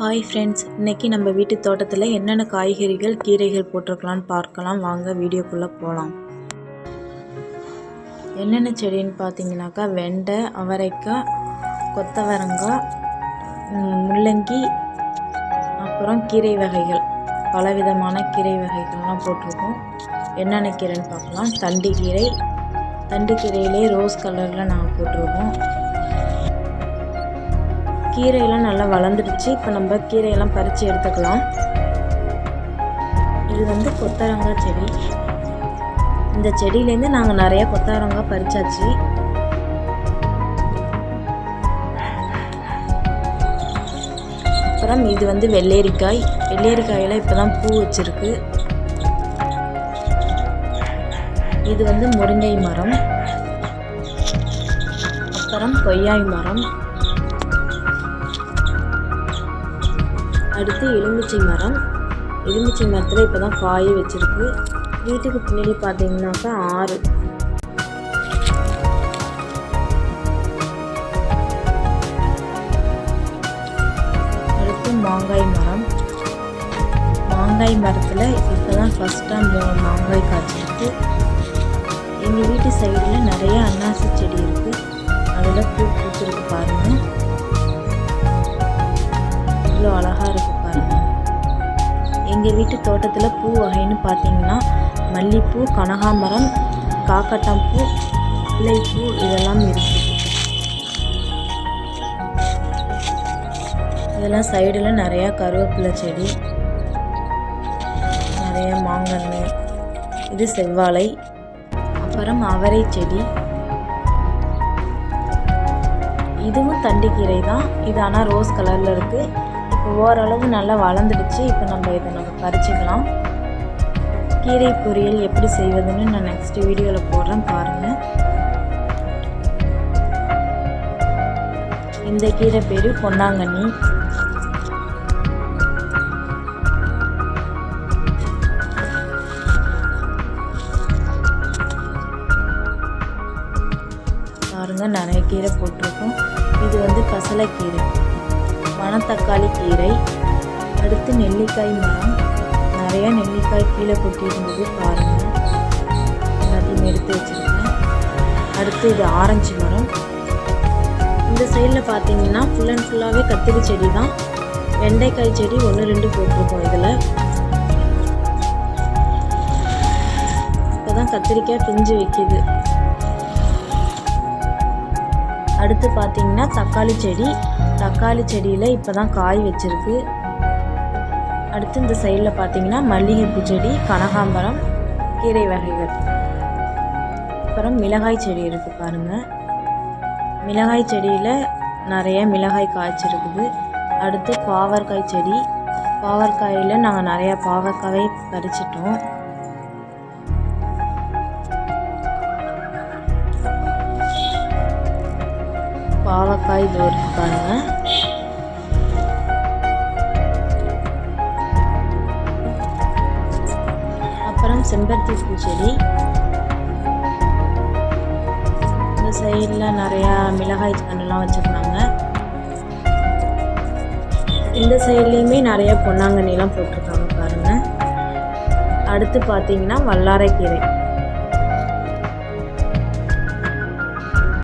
Hi friends இன்றைக்கி நம்ம வீட்டு தோட்டத்தில் என்னென்ன காய்கறிகள் கீரைகள் போட்டிருக்கலான்னு பார்க்கலாம். வாங்க வீடியோக்குள்ளே போகலாம் என்னென்ன செடின்னு பார்த்தீங்கன்னாக்கா வெண்டை அவரைக்காய் கொத்தவரங்காய் முள்ளங்கி அப்புறம் கீரை வகைகள். பலவிதமான கீரை வகைகள்லாம் போட்டிருக்கோம். என்னென்ன கீரைன்னு பார்க்கலாம். தண்டு கீரை. தண்டு கீரையிலே ரோஸ் கலரில் நாங்கள் போட்டிருக்கோம். கீரையெல்லாம் நல்லா வளர்ந்துடுச்சு. இப்போ நம்ம கீரையெல்லாம் பறித்து எடுத்துக்கலாம். இது வந்து கொத்தரங்காய் செடி. இந்த செடியிலேருந்து நாங்கள் நிறைய கொத்தரங்காய் பறிச்சாச்சு. அப்புறம் இது வந்து வெள்ளேரிக்காய். வெள்ளேரிக்காயெல்லாம் இப்போ தான் பூ வச்சுருக்கு. இது வந்து முருங்கை மரம். அப்புறம் கொய்யாய் மரம். அடுத்து எலுமிச்சை மரம். எலுமிச்சை மரத்தில் இப்போ தான் காய வச்சிருக்கு. வீட்டுக்கு பின்னாடி பார்த்தீங்கன்னாக்கா ஆறு. அடுத்து மாங்காய் மரம். மாங்காய் மரத்தில் இப்போ தான் ஃபஸ்ட்டாக மாங்காய் காய்ச்சிருக்கு. எங்கள் வீட்டு சைடில் நிறைய அன்னாசி செடி இருக்குது அதில் பூ பூத்துருக்கு அழகாக இருக்கு பாருங்கள் எங்கள் வீட்டு தோட்டத்தில் பூ வகைன்னு பார்த்தீங்கன்னா மல்லிப்பூ கனகாமரம் காக்கட்டாம்பூ பிள்ளைப்பூ இதெல்லாம் இருக்குது இதெல்லாம் சைடில் நிறையா கருவேப்பிலை செடி நிறைய மாங்கன்று இது செவ்வாழை அப்புறம் அவரை செடி. இதுவும் தண்டிக்கீரை தான் இது ஆனால் ரோஸ் கலரில் இருக்குது இப்போ ஓரளவு நல்லா வளர்ந்துடுச்சு. இப்போ நம்ம இதை நம்ம பறிச்சுக்கலாம். கீரை பொரியல் எப்படி செய்வதுன்னு நான் நெக்ஸ்ட் வீடியோவில் போடுறேன் பாருங்கள் இந்த கீரை பேர் பொன்னாங்கண்ணி. பாருங்கள் நிறைய கீரை போட்டிருக்கோம். இது வந்து பசலைக்கீரை மணத்தக்காளி கீரை அடுத்து நெல்லிக்காய் மரம். நிறைய நெல்லிக்காய் கீழே கொட்டியிருந்தது பாருங்கள் எல்லாத்தையும் எடுத்து வச்சுருக்கேன். அடுத்து இது ஆரஞ்சு மரம். இந்த சைடில் பார்த்தீங்கன்னா ஃபுல் அண்ட் ஃபுல்லாகவே கத்திரி செடி தான். வெண்டைக்காய் செடி ஒன்று ரெண்டு போட்டிருக்கோம் இதில். இப்போ தான் கத்திரிக்காய் பிஞ்சு வைக்கிது. அடுத்து பார்த்தீங்கன்னா தக்காளி செடி. தக்காளி செடியில் இப்போ தான் காய் வச்சுருக்கு. அடுத்து இந்த சைடில் பார்த்தீங்கன்னா மல்லிகைப்பூ செடி கனகாம்பரம் கீரை வகைகள். அப்புறம் மிளகாய் செடி இருக்குது பாருங்கள் மிளகாய் செடியில் நிறைய மிளகாய் காய்ச்சிருக்குது. அடுத்து பாவற்காய் செடி. பாவற்காயில் நாங்கள் நிறையா பாவற்காயை பறிச்சிட்டோம். பாவக்காய் இது இருக்கு அப்புறம் செம்பருத்தி பூச்செடி இந்த சைடில் நிறையா மிளகாய் கண்ணெல்லாம் வச்சுருந்தாங்க. இந்த சைட்லேயுமே நிறைய பொன்னாங்கண்ணிலாம் போட்டிருக்காங்க பாருங்கள் அடுத்து பார்த்தீங்கன்னா வல்லாரைக்கீரை.